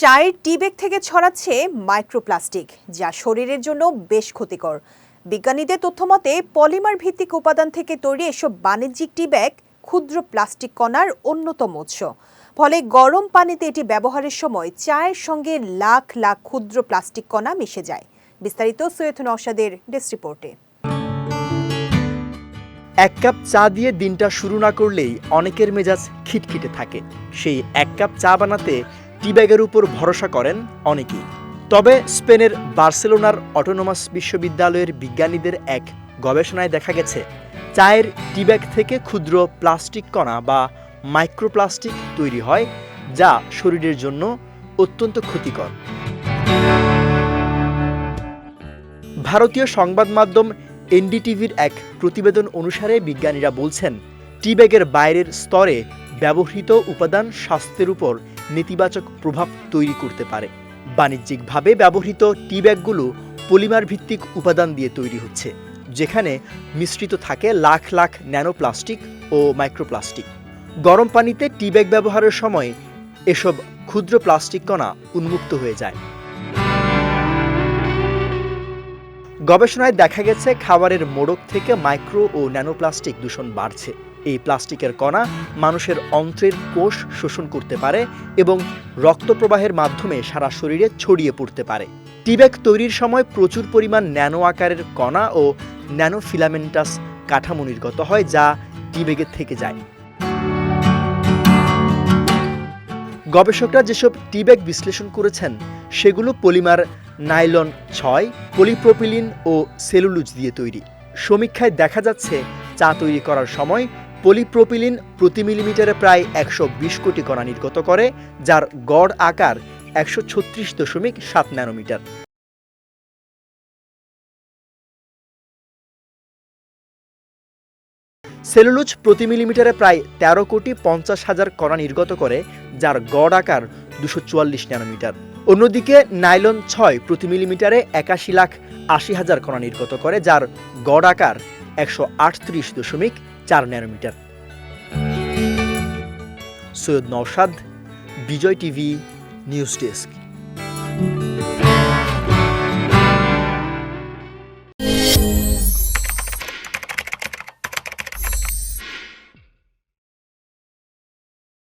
চায়ের টি ব্যাগ থেকে ছড়াচ্ছে মাইক্রোপ্লাস্টিক, যা শরীরের জন্য বেশ ক্ষতিকর। বিজ্ঞানীদের তথ্যমতে পলিমার ভিত্তিক উপাদান থেকে তৈরি এসব বাণিজ্যিক টি ব্যাগ ক্ষুদ্র প্লাস্টিক কণার অন্যতম উৎস। ফলে গরম পানিতে এটি ব্যবহারের সময় চায়ের সঙ্গে লাখ লাখ ক্ষুদ্র প্লাস্টিক কণা মিশে যায়। বিস্তারিত সৈয়দ নওশাদের ডেস্ক রিপোর্টে। এক কাপ চা দিয়ে দিনটা শুরু না করলেই অনেকের মেজাজ খিটখিটে থাকে। সেই এক কাপ চা বানাতে টি ব্যাগের উপর ভরসা করেন অনেকেই। তবে স্পেনের বার্সেলোনার অটোনোমাস বিশ্ববিদ্যালয়ের বিজ্ঞানীদের এক গবেষণায় দেখা গেছে, চায়ের টি ব্যাগ থেকে ক্ষুদ্র প্লাস্টিক কণা বা মাইক্রোপ্লাস্টিক তৈরি হয়, যা শরীরের জন্য অত্যন্ত ক্ষতিকর। ভারতীয় সংবাদ মাধ্যম এনডিটিভির এক প্রতিবেদন অনুসারে বিজ্ঞানীরা বলছেন টি ব্যাগের বাইরের স্তরে ব্যবহৃত উপাদান স্বাস্থ্যের উপর নেতিবাচক প্রভাব তৈরি করতে পারে। বাণিজ্যিকভাবে ব্যবহৃত টি ব্যাগগুলো পলিমার ভিত্তিক উপাদান দিয়ে তৈরি হচ্ছে, যেখানে মিশ্রিত থাকে লাখ লাখ ন্যানোপ্লাস্টিক ও মাইক্রোপ্লাস্টিক। গরম পানিতে টি ব্যাগ ব্যবহারের সময় এসব ক্ষুদ্র প্লাস্টিক কণা উন্মুক্ত হয়ে যায়। গবেষণায় দেখা গেছে খাবারের মোড়ক থেকে মাইক্রো ও ন্যানোপ্লাস্টিক দূষণ বাড়ছে। এই প্লাস্টিকের কণা মানুষের অন্ত্রের কোষ শোষণ করতে পারে এবং রক্ত প্রবাহের মাধ্যমে সারা শরীরে ছড়িয়ে পড়তে পারে। টিব্যাগ তৈরির সময় প্রচুর পরিমাণ ন্যানো আকারের কণা ও ন্যানো ফিলামেন্টাস কাঠামো নির্গত হয় যা টিব্যাগে থেকে যায়। গবেষকরা যেসব টিব্যাগ বিশ্লেষণ করেছেন, সেগুলো পলিমার নাইলন ছয়, পলিপ্রোপিলিন ও সেলুলুজ দিয়ে তৈরি। সমীক্ষায় দেখা যাচ্ছে, চা তৈরি করার সময় পলিপ্রোপিলিন প্রতি মিলিমিটারে প্রায় একশো বিশ কোটি কণা নির্গত করে, যার গড় আকার একশো ছত্রিশ দশমিক সাত ন্যানোমিটার। সেলুলুজ প্রতি মিলিমিটারে প্রায় তেরো কোটি পঞ্চাশ হাজার কণা নির্গত করে, যার গড় আকার দুশো চুয়াল্লিশ ন্যানোমিটার। অন্যদিকে নাইলন ছয় প্রতি মিলিমিটারে একাশি লাখ আশি হাজার কণা নির্গত করে, যার গড় আকার একশো আটত্রিশ দশমিক চার nanometre. Syed Naushad, Bijoy TV, news desk.